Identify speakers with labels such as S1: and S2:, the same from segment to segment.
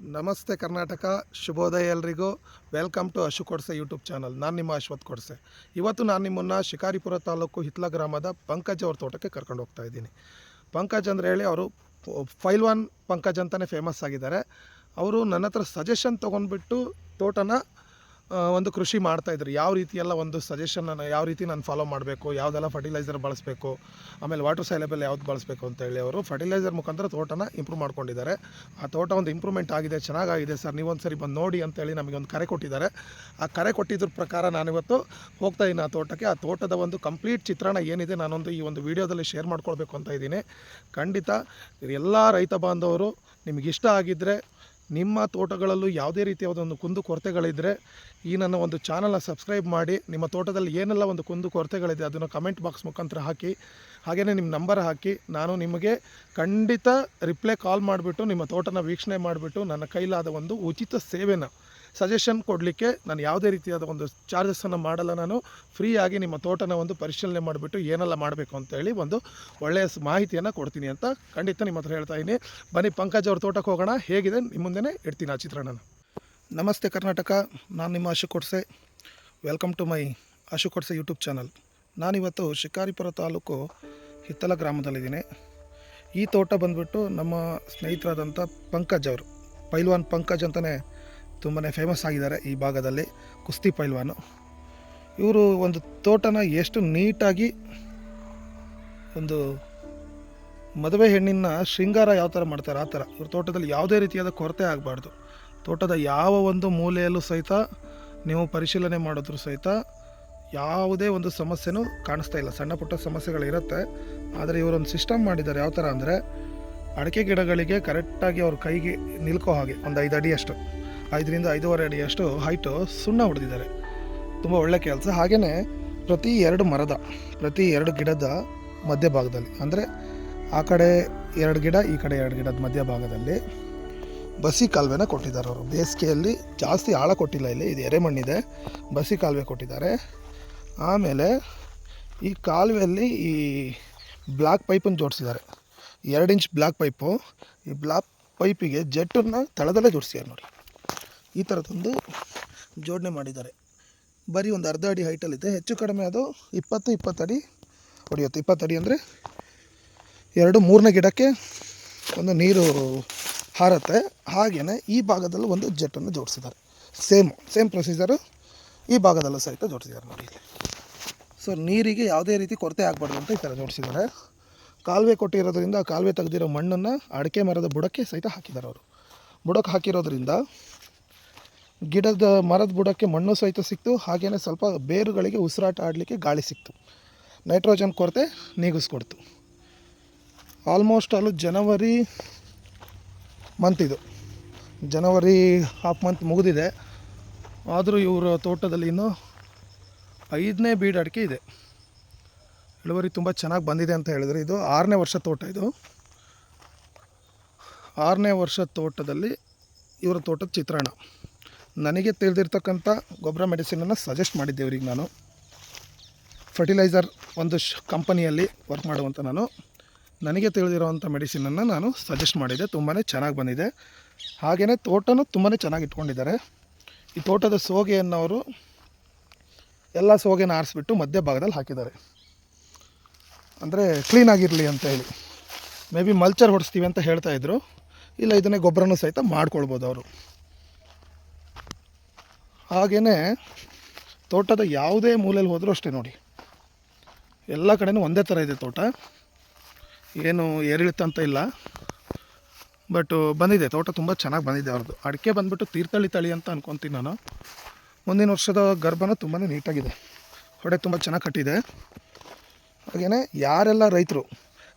S1: ನಮಸ್ತೆ ಕರ್ನಾಟಕ, ಶುಭೋದಯ ಎಲ್ರಿಗೂ. Welcome to Ashu Kodse YouTube channel ನಾನು ನಿಮ್ಮ ಅಶ್ವಥ್ ಕೊಡ್ಸೆ. ಇವತ್ತು ನಾನು ನಿಮ್ಮನ್ನ ಶಿಕಾರಿಪುರ ತಾಲೂಕು ಹಿತ್ಲ ಗ್ರಾಮದ ಪಂಕಜ್ ಅವ್ರ ತೋಟಕ್ಕೆ ಕರ್ಕೊಂಡು ಹೋಗ್ತಾ ಇದ್ದೀನಿ. ಪಂಕಜ್ ಅಂದರೆ ಹೇಳಿ ಅವರು ಒನ್ ಪಂಕಜ್ ಅಂತಲೇ ಫೇಮಸ್ ಆಗಿದ್ದಾರೆ. ಅವರು ನನ್ನ ಹತ್ರ ಸಜೆಷನ್ ತೊಗೊಂಡ್ಬಿಟ್ಟು ತೋಟನ ಒಂದು ಕೃಷಿ ಮಾಡ್ತಾಯಿದ್ರು ಯಾವ ರೀತಿ ಎಲ್ಲ ಒಂದು ಸಜೆಷನನ್ನು ಯಾವ ರೀತಿ ನಾನು ಫಾಲೋ ಮಾಡಬೇಕು? ಯಾವುದೆಲ್ಲ ಫರ್ಟಿಲೈಸರ್ ಬಳಸಬೇಕು? ಆಮೇಲೆ ವಾಟರ್ ಸೈಲೇಬಲ್ ಯಾವ್ದು ಬಳಸಬೇಕು ಅಂತೇಳಿ ಅವರು ಫರ್ಟಿಲೈಸರ್ ಮುಖಾಂತರ ತೋಟನ ಇಂಪ್ರೂವ್ ಮಾಡ್ಕೊಂಡಿದ್ದಾರೆ. ಆ ತೋಟ ಒಂದು ಇಂಪ್ರೂವ್ಮೆಂಟ್ ಆಗಿದೆ, ಚೆನ್ನಾಗಾಗಿದೆ ಸರ್. ನೀವೊಂದು ಸರಿ ಬಂದು ನೋಡಿ ಅಂತೇಳಿ ನಮಗೆ ಒಂದು ಕರೆ ಕೊಟ್ಟಿದ್ದಾರೆ. ಆ ಕರೆ ಕೊಟ್ಟಿದ್ರ ಪ್ರಕಾರ ನಾನಿವತ್ತು ಹೋಗ್ತಾ ಇದ್ದೀನಿ ಆ ತೋಟಕ್ಕೆ. ಆ ತೋಟದ ಒಂದು ಕಂಪ್ಲೀಟ್ ಚಿತ್ರಣ ಏನಿದೆ ನಾನೊಂದು ಈ ಒಂದು ವಿಡಿಯೋದಲ್ಲಿ ಶೇರ್ ಮಾಡ್ಕೊಳ್ಬೇಕು ಅಂತ ಇದ್ದೀನಿ. ಖಂಡಿತ ಎಲ್ಲ ರೈತ ಬಾಂಧವರು ನಿಮಗಿಷ್ಟ ಆಗಿದ್ದರೆ ನಿಮ್ಮ ತೋಟಗಳಲ್ಲೂ ಯಾವುದೇ ರೀತಿಯಾದ ಒಂದು ಕುಂದು ಕೊರತೆಗಳಿದ್ದರೆ ಈ ನನ್ನ ಒಂದು ಚಾನಲ್ನ ಸಬ್ಸ್ಕ್ರೈಬ್ ಮಾಡಿ, ನಿಮ್ಮ ತೋಟದಲ್ಲಿ ಏನೆಲ್ಲ ಒಂದು ಕುಂದು ಕೊರತೆಗಳಿದೆ ಅದನ್ನು ಕಮೆಂಟ್ ಬಾಕ್ಸ್ ಮುಖಾಂತರ ಹಾಕಿ, ಹಾಗೆಯೇ ನಿಮ್ಮ ನಂಬರ್ ಹಾಕಿ, ನಾನು ನಿಮಗೆ ಖಂಡಿತ ರಿಪ್ಲೈ ಕಾಲ್ ಮಾಡಿಬಿಟ್ಟು ನಿಮ್ಮ ತೋಟನ ವೀಕ್ಷಣೆ ಮಾಡಿಬಿಟ್ಟು ನನ್ನ ಕೈಲಾದ ಒಂದು ಉಚಿತ ಸೇವೆನ ಸಜೆಷನ್ ಕೊಡಲಿಕ್ಕೆ ನಾನು ಯಾವುದೇ ರೀತಿಯಾದ ಒಂದು ಚಾರ್ಜಸನ್ನು ಮಾಡಲ್ಲ ನಾನು. ಫ್ರೀಯಾಗಿ ನಿಮ್ಮ ತೋಟನ ಒಂದು ಪರಿಶೀಲನೆ ಮಾಡಿಬಿಟ್ಟು ಏನೆಲ್ಲ ಮಾಡಬೇಕು ಅಂತೇಳಿ ಒಂದು ಒಳ್ಳೆಯ ಮಾಹಿತಿಯನ್ನು ಕೊಡ್ತೀನಿ ಅಂತ ಖಂಡಿತ ನಿಮ್ಮ ಹತ್ರ ಹೇಳ್ತಾ ಇದ್ದೀನಿ. ಬನ್ನಿ ಪಂಕಜ್ ಅವ್ರ ತೋಟಕ್ಕೆ ಹೋಗೋಣ. ಹೇಗಿದೆ? ನಿಮ್ಮ ಮುಂದೆನೇ ಇಡ್ತೀನಿ ಆ ಚಿತ್ರಣನ ನಮಸ್ತೆ ಕರ್ನಾಟಕ. ನಾನು ನಿಮ್ಮ Ashu Kodse. Welcome to my Ashu Kodse YouTube channel ನಾನಿವತ್ತು ಶಿಕಾರಿಪುರ ತಾಲೂಕು ಹಿತ್ತಲ ಗ್ರಾಮದಲ್ಲಿದ್ದೀನಿ. ಈ ತೋಟ ಬಂದ್ಬಿಟ್ಟು ನಮ್ಮ ಸ್ನೇಹಿತರಾದಂಥ ಪಂಕಜ್ ಅವರು. ಪೈಲ್ವಾನ್ ಪಂಕಜ್ ಅಂತಲೇ ತುಂಬಾ ಫೇಮಸ್ ಆಗಿದ್ದಾರೆ ಈ ಭಾಗದಲ್ಲಿ ಕುಸ್ತಿ ಪೈಲ್ವಾನು. ಇವರು ಒಂದು ತೋಟನ ಎಷ್ಟು ನೀಟಾಗಿ ಒಂದು ಮದುವೆ ಹೆಣ್ಣಿನ ಶೃಂಗಾರ ಯಾವ ಥರ ಮಾಡ್ತಾರೆ, ಆ ಥರ ಇವ್ರ ತೋಟದಲ್ಲಿ ಯಾವುದೇ ರೀತಿಯಾದ ಕೊರತೆ ಆಗಬಾರ್ದು. ತೋಟದ ಯಾವ ಒಂದು ಮೂಲೆಯಲ್ಲೂ ಸಹಿತ ನೀವು ಪರಿಶೀಲನೆ ಮಾಡಿದ್ರು ಸಹಿತ ಯಾವುದೇ ಒಂದು ಸಮಸ್ಯೆನೂ ಕಾಣಿಸ್ತಾ ಇಲ್ಲ. ಸಣ್ಣ ಪುಟ್ಟ ಸಮಸ್ಯೆಗಳಿರುತ್ತೆ. ಆದರೆ ಇವರೊಂದು ಸಿಸ್ಟಮ್ ಮಾಡಿದ್ದಾರೆ ಯಾವ ಥರ ಅಂದರೆ, ಅಡಿಕೆ ಗಿಡಗಳಿಗೆ ಕರೆಕ್ಟಾಗಿ ಅವ್ರ ಕೈಗೆ ನಿಲ್ಕೋ ಹಾಗೆ, ಒಂದು ಐದು ಅಡಿಯಷ್ಟು ಐದರಿಂದ ಐದೂವರೆ ಅಡಿಯಷ್ಟು ಹೈಟು ಸುಣ್ಣ ಹೊಡೆದಿದ್ದಾರೆ. ತುಂಬ ಒಳ್ಳೆ ಕೆಲಸ. ಹಾಗೆಯೇ ಪ್ರತಿ ಎರಡು ಮರದ, ಪ್ರತಿ ಎರಡು ಗಿಡದ ಮಧ್ಯಭಾಗದಲ್ಲಿ, ಅಂದರೆ ಆ ಕಡೆ ಎರಡು ಗಿಡ, ಈ ಕಡೆ ಎರಡು ಗಿಡದ ಮಧ್ಯಭಾಗದಲ್ಲಿ ಬಸಿ ಕಾಲುವೆನ ಕೊಟ್ಟಿದ್ದಾರೆ ಅವರು. ಬೇಸಿಗೆಯಲ್ಲಿ ಜಾಸ್ತಿ ಆಳ ಕೊಟ್ಟಿಲ್ಲ ಇಲ್ಲಿ. ಇದು ಎರೆಮಣ್ಣಿದೆ. ಬಸಿ ಕಾಲುವೆ ಕೊಟ್ಟಿದ್ದಾರೆ. ಆಮೇಲೆ ಈ ಕಾಲುವೆಯಲ್ಲಿ ಈ ಬ್ಲಾಕ್ ಪೈಪನ್ನು ಜೋಡಿಸಿದ್ದಾರೆ. ಎರಡು ಇಂಚ್ ಬ್ಲಾಕ್ ಪೈಪು. ಈ ಬ್ಲಾಕ್ ಪೈಪಿಗೆ ಜೆಟ್ಟನ್ನು ತಳದಲ್ಲೇ ಜೋಡಿಸಿದ್ದಾರೆ ನೋಡಿ. ಈ ಥರದೊಂದು ಜೋಡಣೆ ಮಾಡಿದ್ದಾರೆ. ಬರೀ ಒಂದು ಅರ್ಧ ಅಡಿ ಹೈಟಲ್ಲಿದೆ ಹೆಚ್ಚು ಕಡಿಮೆ ಅದು ಇಪ್ಪತ್ತು ಇಪ್ಪತ್ತಡಿ ಹೊಡೆಯುತ್ತೆ. ಇಪ್ಪತ್ತಡಿ ಅಂದರೆ ಎರಡು ಮೂರನೇ ಗಿಡಕ್ಕೆ ಒಂದು ನೀರು ಹಾರತ್ತೆ. ಹಾಗೆಯೇ ಈ ಭಾಗದಲ್ಲೂ ಒಂದು ಜೆಟ್ಟನ್ನು ಜೋಡಿಸಿದ್ದಾರೆ. ಸೇಮ್ ಸೇಮ್ ಪ್ರೊಸೀಜರು ಈ ಭಾಗದಲ್ಲೂ ಸಹಿತ ಜೋಡಿಸಿದ್ದಾರೆ ನೋಡಿ ಸೊ ನೀರಿಗೆ ಯಾವುದೇ ರೀತಿ ಕೊರತೆ ಆಗಬಾರ್ದು ಅಂತ ಈ ಥರ ಜೋಡಿಸಿದ್ದಾರೆ. ಕಾಲುವೆ ಕೊಟ್ಟಿರೋದ್ರಿಂದ, ಕಾಲುವೆ ತೆಗೆದಿರೋ ಮಣ್ಣನ್ನು ಅಡಿಕೆ ಮರದ ಬುಡಕ್ಕೆ ಸಹಿತ ಹಾಕಿದ್ದಾರೆ ಅವರು. ಬುಡಕ್ಕೆ ಹಾಕಿರೋದ್ರಿಂದ ಗಿಡದ ಮರದ ಬುಡಕ್ಕೆ ಮಣ್ಣು ಸಹಿತ ಸಿಕ್ತು. ಹಾಗೆಯೇ ಸ್ವಲ್ಪ ಬೇರುಗಳಿಗೆ ಉಸಿರಾಟ ಆಡಲಿಕ್ಕೆ ಗಾಳಿ ಸಿಕ್ತು. ನೈಟ್ರೋಜನ್ ಕೊರತೆ ನೀಗಿಸ್ಕೊಡ್ತು. ಆಲ್ಮೋಸ್ಟ್ ಅಲ್ಲೂ ಜನವರಿ ಮಂತ್ ಇದು. ಜನವರಿ ಹಾಫ್ ಮಂತ್ ಮುಗಿದಿದೆ. ಆದರೂ ಇವರ ತೋಟದಲ್ಲಿ ಇನ್ನೂ ಐದನೇ ಬೀಡ್ ಅಡಿಕೆ ಇದೆ. ಇಳುವರಿ ತುಂಬ ಚೆನ್ನಾಗಿ ಬಂದಿದೆ ಅಂತ ಹೇಳಿದ್ರೆ. ಇದು ಆರನೇ ವರ್ಷ ತೋಟ ಇದು. ಆರನೇ ವರ್ಷ ತೋಟದಲ್ಲಿ ಇವರ ತೋಟದ ಚಿತ್ರಣ. ನನಗೆ ತಿಳಿದಿರ್ತಕ್ಕಂಥ ಗೊಬ್ಬರ ಮೆಡಿಸಿನನ್ನು ಸಜೆಸ್ಟ್ ಮಾಡಿದ್ದೆ ಇವ್ರಿಗೆ ನಾನು. ಫರ್ಟಿಲೈಸರ್ ಒಂದು ಶ್ ಕಂಪನಿಯಲ್ಲಿ ವರ್ಕ್ ಮಾಡುವಂಥ ನಾನು. ನನಗೆ ತಿಳಿದಿರುವಂಥ ಮೆಡಿಸಿನನ್ನು ನಾನು ಸಜೆಸ್ಟ್ ಮಾಡಿದ್ದೆ ತುಂಬಾ ಚೆನ್ನಾಗಿ ಬಂದಿದೆ. ಹಾಗೆಯೇ ತೋಟನೂ ತುಂಬಾ ಚೆನ್ನಾಗಿ ಇಟ್ಕೊಂಡಿದ್ದಾರೆ. ಈ ತೋಟದ ಸೋಗೆಯನ್ನು ಅವರು ಎಲ್ಲ ಸೋಗೆನ ಆರಿಸ್ಬಿಟ್ಟು ಮಧ್ಯಭಾಗದಲ್ಲಿ ಹಾಕಿದ್ದಾರೆ. ಅಂದರೆ ಕ್ಲೀನಾಗಿರಲಿ ಅಂತ ಹೇಳಿ. ಮೇ ಬಿ ಮಲ್ಚರ್ ಹೊಡಿಸ್ತೀವಿ ಅಂತ ಹೇಳ್ತಾ ಇದ್ರು. ಇಲ್ಲ ಇದನ್ನೇ ಗೊಬ್ಬರನೂ ಸಹಿತ ಮಾಡ್ಕೊಳ್ಬೋದು ಅವರು. ಹಾಗೆಯೇ ತೋಟದ ಯಾವುದೇ ಮೂಲೆಯಲ್ಲಿ ಹೋದರೂ ಅಷ್ಟೇ ನೋಡಿ. ಎಲ್ಲ ಕಡೆಯೂ ಒಂದೇ ಥರ ಇದೆ ತೋಟ. ಏನು ಏರಿಳಿತ ಅಂತ ಇಲ್ಲ. ಬಟ್ ಬಂದಿದೆ, ತೋಟ ತುಂಬ ಚೆನ್ನಾಗಿ ಬಂದಿದೆ ಅವ್ರದ್ದು ಅಡಿಕೆ ಬಂದುಬಿಟ್ಟು ತೀರ್ಥಳ್ಳಿ ತಳಿ ಅಂತ ಅನ್ಕೊತೀನಿ ನಾನು. ಮುಂದಿನ ವರ್ಷದ ಗರ್ಭನ ತುಂಬಾ ನೀಟಾಗಿದೆ. ಹೊಡೆ ತುಂಬ ಚೆನ್ನಾಗಿ ಕಟ್ಟಿದೆ. ಹಾಗೆಯೇ ಯಾರೆಲ್ಲ ರೈತರು,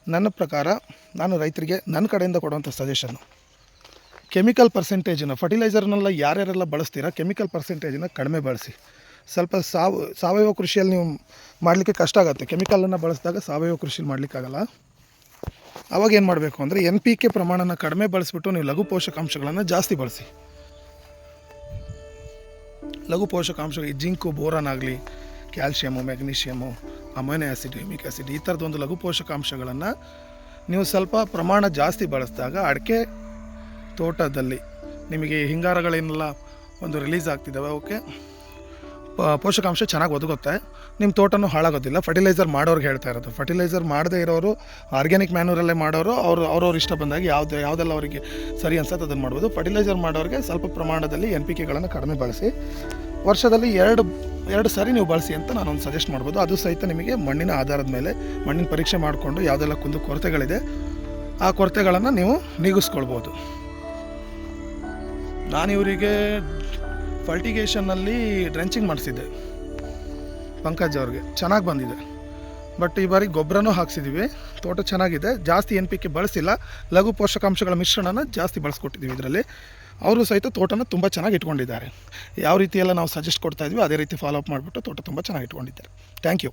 S1: ನನ್ನ ಪ್ರಕಾರ ನಾನು ರೈತರಿಗೆ ನನ್ನ ಕಡೆಯಿಂದ ಕೊಡುವಂಥ ಸಜೆಷನ್ನು ಕೆಮಿಕಲ್ ಪರ್ಸೆಂಟೇಜನ್ನು, ಫರ್ಟಿಲೈಸರ್ನೆಲ್ಲ ಯಾರ್ಯಾರೆಲ್ಲ ಬಳಸ್ತೀರಾ, ಕೆಮಿಕಲ್ ಪರ್ಸೆಂಟೇಜನ್ನು ಕಡಿಮೆ ಬಳಸಿ. ಸ್ವಲ್ಪ ಸಾವ, ಸಾವಯವ ಕೃಷಿಯಲ್ಲಿ ನೀವು ಮಾಡಲಿಕ್ಕೆ ಕಷ್ಟ ಆಗುತ್ತೆ. ಕೆಮಿಕಲನ್ನು ಬಳಸಿದಾಗ ಸಾವಯವ ಕೃಷಿ ಮಾಡಲಿಕ್ಕಾಗಲ್ಲ ಆವಾಗ ಏನು ಮಾಡಬೇಕು ಅಂದರೆ, ಎನ್ ಪಿ ಕೆ ಪ್ರಮಾಣನ ಕಡಿಮೆ ಬಳಸಿಬಿಟ್ಟು ನೀವು ಲಘು ಪೋಷಕಾಂಶಗಳನ್ನು ಜಾಸ್ತಿ ಬಳಸಿ. ಲಘು ಪೋಷಕಾಂಶಗಳು ಈ ಜಿಂಕು, ಬೋರಾನ್ ಆಗಲಿ, calcium magnesium amino acid humic acid ಈ ಥರದೊಂದು ಲಘು ಪೋಷಕಾಂಶಗಳನ್ನು ನೀವು ಸ್ವಲ್ಪ ಪ್ರಮಾಣ ಜಾಸ್ತಿ ಬಳಸಿದಾಗ ಅಡಿಕೆ ತೋಟದಲ್ಲಿ ನಿಮಗೆ ಹಿಂಗಾರಗಳೇನೆಲ್ಲ ಒಂದು ರಿಲೀಸ್ ಆಗ್ತಿದ್ದಾವೆ ಓಕೆ ಪೋಷಕಾಂಶ ಚೆನ್ನಾಗಿ ಒದಗುತ್ತೆ. ನಿಮ್ಮ ತೋಟನೂ ಹಾಳಾಗೋದಿಲ್ಲ. ಫರ್ಟಿಲೈಸರ್ ಮಾಡೋರ್ಗೆ ಹೇಳ್ತಾ ಇರೋದು. ಫರ್ಟಿಲೈಸರ್ ಮಾಡದೇ ಇರೋರು ಆರ್ಗ್ಯಾನಿಕ್ ಮ್ಯಾನೂರಲ್ಲೇ ಮಾಡೋರು, ಅವರು, ಅವ್ರವ್ರ ಇಷ್ಟ ಬಂದಾಗ ಯಾವ್ದು, ಯಾವುದೆಲ್ಲ ಅವರಿಗೆ ಸರಿ ಅನ್ಸುತ್ತೆ ಅದನ್ನು ಮಾಡ್ಬೋದು. ಫರ್ಟಿಲೈಸರ್ ಮಾಡೋರಿಗೆ ಸ್ವಲ್ಪ ಪ್ರಮಾಣದಲ್ಲಿ ಎನ್ ಪಿ ಕೆಗಳನ್ನು ಕಡಿಮೆ ಬಳಸಿ, ವರ್ಷದಲ್ಲಿ ಎರಡು ಎರಡು ಸಾರಿ ನೀವು ಬಳಸಿ ಅಂತ ನಾನು ಒಂದು ಸಜೆಸ್ಟ್ ಮಾಡ್ಬೋದು. ಅದು ಸಹಿತ ನಿಮಗೆ ಮಣ್ಣಿನ ಆಧಾರದ ಮೇಲೆ, ಮಣ್ಣಿನ ಪರೀಕ್ಷೆ ಮಾಡಿಕೊಂಡು ಯಾವುದೆಲ್ಲ ಕುಂದು ಕೊರತೆಗಳಿದೆ, ಆ ಕೊರತೆಗಳನ್ನು ನೀವು ನೀಗಿಸ್ಕೊಳ್ಬೋದು. ನಾನು ಇವರಿಗೆ ಫರ್ಟಿಗೇಷನ್ನಲ್ಲಿ ಡ್ರೆಂಚಿಂಗ್ ಮಾಡಿಸಿದ್ದೆ. ಪಂಕಜ್ ಅವ್ರಿಗೆ. ಚೆನ್ನಾಗಿ ಬಂದಿದೆ. ಬಟ್ ಈ ಬಾರಿ ಗೊಬ್ಬರನೂ ಹಾಕ್ಸಿದ್ದೀವಿ ತೋಟ ಚೆನ್ನಾಗಿದೆ. ಜಾಸ್ತಿ ಎನ್ ಪಿ ಕೆ ಬಳಸಿಲ್ಲ. ಲಘು ಪೋಷಕಾಂಶಗಳ ಮಿಶ್ರಣನ ಜಾಸ್ತಿ ಬಳಸ್ಕೊಟ್ಟಿದ್ದೀವಿ ಇದರಲ್ಲಿ. ಅವರು ಸಹಿತ ತೋಟನ ತುಂಬ ಚೆನ್ನಾಗಿ ಇಟ್ಕೊಂಡಿದ್ದಾರೆ. ಯಾವ ರೀತಿಯೆಲ್ಲ ನಾವು ಸಜೆಸ್ಟ್ ಕೊಡ್ತಾ ಇದ್ವಿ, ಅದೇ ರೀತಿ ಫಾಲೋ ಅಪ್ ಮಾಡಿಬಿಟ್ಟು ತೋಟ ತುಂಬ ಚೆನ್ನಾಗಿ ಇಟ್ಕೊಂಡಿದ್ದಾರೆ. Thank you